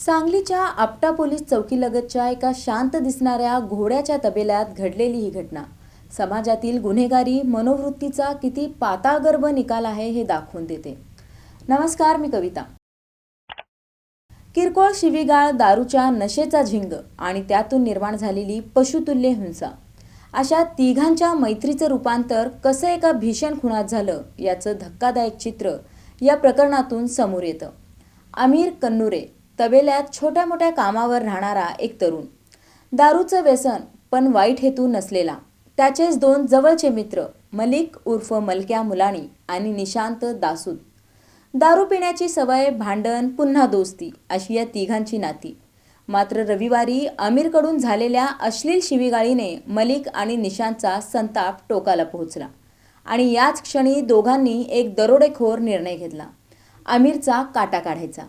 सांगलीच्या आपटा पोलीस चौकीलगतच्या एका शांत दिसणाऱ्या घोड्याच्या तबेल्यात घडलेली ही घटना. समाजातील गुन्हेगारी मनोवृत्तीचा किती पातागर्भ निकाल आहे हे दाखवून देते. नमस्कार मी कविता. किरकोळ शिवीगाळ दारूच्या नशेचा झिंग आणि त्यातून निर्माण झालेली पशुतुल्य हिंसा. अशा तिघांच्या मैत्रीचं रूपांतर कसं एका भीषण खुणात झालं याचं धक्कादायक चित्र या प्रकरणातून समोर येतं. आमिर कन्नुरे तबेल्यात छोट्या मोठ्या कामावर राहणारा एक तरुण. दारूचं व्यसन पण वाईट हेतू नसलेला. त्याचेच दोन जवळचे मित्र मलिक उर्फ मलक्या मुलाणी आणि निशांत दासूद. दारू पिण्याची सवय भांडण पुन्हा दोस्ती अशी या तिघांची नाती. मात्र रविवारी आमिरकडून झालेल्या अश्लील शिवीगाळीने मलिक आणि निशांतचा संताप टोकाला पोहोचला आणि याच क्षणी दोघांनी एक दरोडेखोर निर्णय घेतला. आमिरचा काटा काढायचा.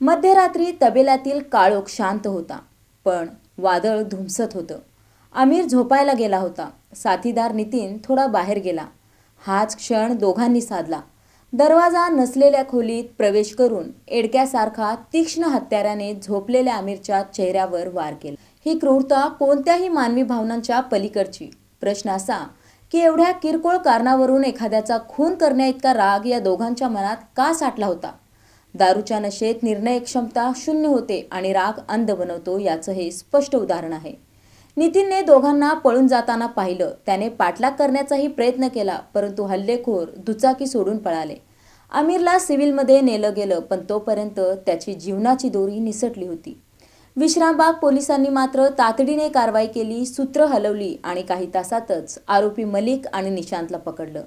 मध्यरात्री तबेल्यातील काळोख शांत होता पण वादळ धुमसत होतं. आमिर झोपायला गेला होता. साथीदार नितीन थोडा बाहेर गेला. हाच क्षण दोघांनी साधला. दरवाजा नसलेल्या खोलीत प्रवेश करून एडक्यासारखा तीक्ष्ण हत्याराने झोपलेल्या आमिरच्या चेहऱ्यावर वार केला. ही क्रूरता कोणत्याही मानवी भावनांच्या पलीकडची? प्रश्न असा की एवढ्या किरकोळ कारणावरून एखाद्याचा खून करण्याइतका राग या दोघांच्या मनात का साठला होता? दारूच्या नशेत निर्णय क्षमता शून्य होते आणि राग अंध बनवतो याचं हे स्पष्ट उदाहरण आहे. नितीनने दोघांना पळून जाताना पाहिलं. त्याने पाठलाग करण्याचाही प्रयत्न केला परंतु हल्लेखोर दुचाकी सोडून पळाले. आमिरला सिव्हिलमध्ये नेलं गेलं पण तोपर्यंत त्याची जीवनाची दोरी निसटली होती. विश्रामबाग पोलिसांनी मात्र तातडीने कारवाई केली सूत्र हलवली आणि काही तासातच आरोपी मलिक आणि निशांतला पकडलं.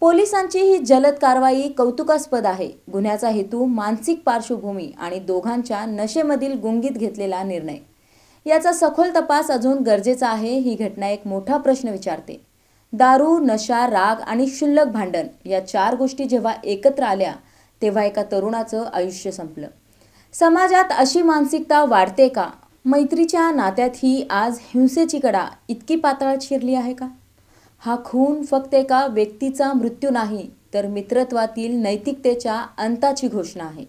पोलिसांची ही जलद कारवाई कौतुकास्पद आहे. गुन्ह्याचा हेतू मानसिक पार्श्वभूमी आणि दोघांच्या नशेमधील गुंगीत घेतलेला निर्णय. याचा सखोल तपास अजून गरजेचा आहे ही घटना एक मोठा प्रश्न विचारते. दारू नशा राग आणि क्षुल्लक भांडण या चार गोष्टी जेव्हा एकत्र आल्या तेव्हा एका तरुणाचं आयुष्य संपलं. समाजात अशी मानसिकता वाढते का? मैत्रीच्या नात्यातही आज हिंसेची कडा इतकी पातळात शिरली आहे का? हा खून फक्त एका व्यक्तीचा मृत्यू नाही तर मित्रत्वातील नैतिकतेच्या अंताची घोषणा आहे.